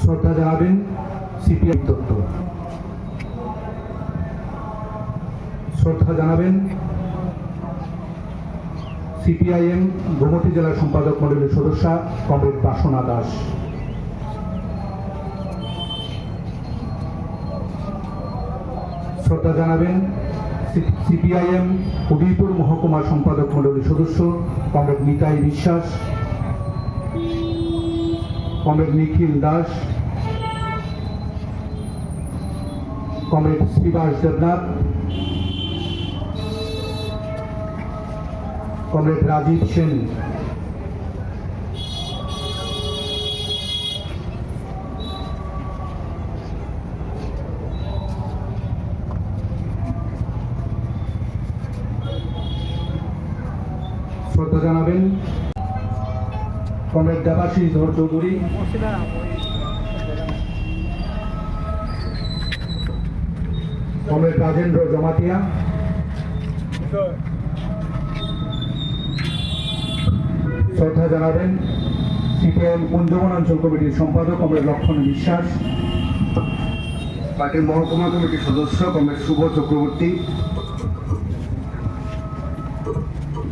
শ্রদ্ধা জানাবেন সিপিআই দত্ত শ্রদ্ধা জানাবেন সিপিআইএম গোমতী জেলা সম্পাদক মণ্ডলীর সদস্য কমরেড বাসনা দাস শ্রদ্ধা জানাবেন সিপিআইএম উদয়পুর মহকুমা সম্পাদক মণ্ডলীর সদস্য, comrade Nitai Biswas, comrade Nikhil Das, comrade Shribas Debnath, comrade Rajib Sen. শ্রদ্ধা জানাবেন। কমরেড দেবাশিস ধর চৌধুরী কমরেড রাজেন্দ্র জমাতিয়া। শ্রদ্ধা জানাবেন সিপিএম কুঞ্জবন অঞ্চল কমিটির সম্পাদক কমরেড লক্ষণ বিশ্বাস। পার্টির মহকুমা কমিটির সদস্য কমরেড শুভ চক্রবর্তী।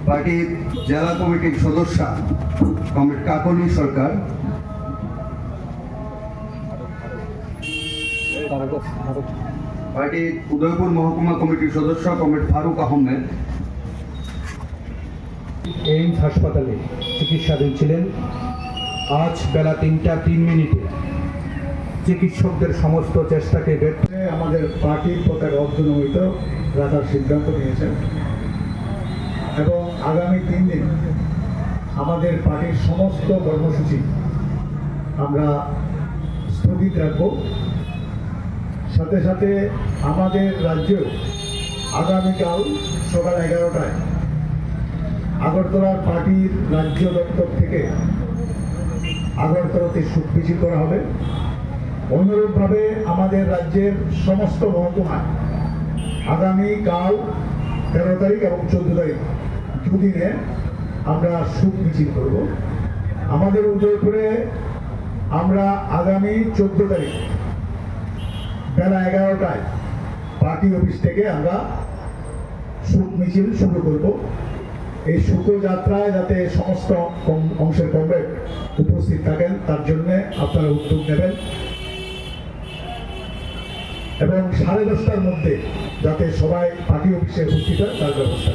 পার্টির জেলা কমিটির সদস্য কমরেড কাকলি সরকার। পার্টির উদয়পুর মহকুমা কমিটির সদস্য কমরেড ফারুক আহমেদ। এইমস হাসপাতালে চিকিৎসাধীন ছিলেন। আজ বেলা তিনটা তিন মিনিটে চিকিৎসকদের সমস্ত চেষ্টাকে ব্যর্থ আমাদের পার্টির পতাকা অর্ধনমিত রাখার সিদ্ধান্ত নিয়েছেন। এবং আগামী তিন দিন আমাদের পার্টির সমস্ত কর্মসূচি আমরা স্থগিত রাখব। সাথে সাথে আমাদের রাজ্যেও আগামীকাল সকাল এগারোটায় আগরতলার পার্টির রাজ্য দপ্তর থেকে আগরতলাতে সুখ মিছিল করা হবে। অনুরূপভাবে আমাদের রাজ্যের সমস্ত মহকুমায় আগামীকাল তেরো তারিখ এবং চোদ্দ তারিখ দুদিনে আমরা সুখ মিছিল করব। আমাদের উদয়পুরে আমরা আগামী চোদ্দ তারিখ বেলা এগারোটায় পার্টি অফিস থেকে আমরা সুখ মিছিল শুরু করব। এই শোভাযাত্রায় যাতে সমস্ত অংশের কমরেড উপস্থিত থাকেন, তার জন্য আপনারা উদ্যোগ নেবেন। এবং সাড়ে দশটার মধ্যে যাতে সবাই পার্টি অফিসে উপস্থিত হয়, তার ব্যবস্থা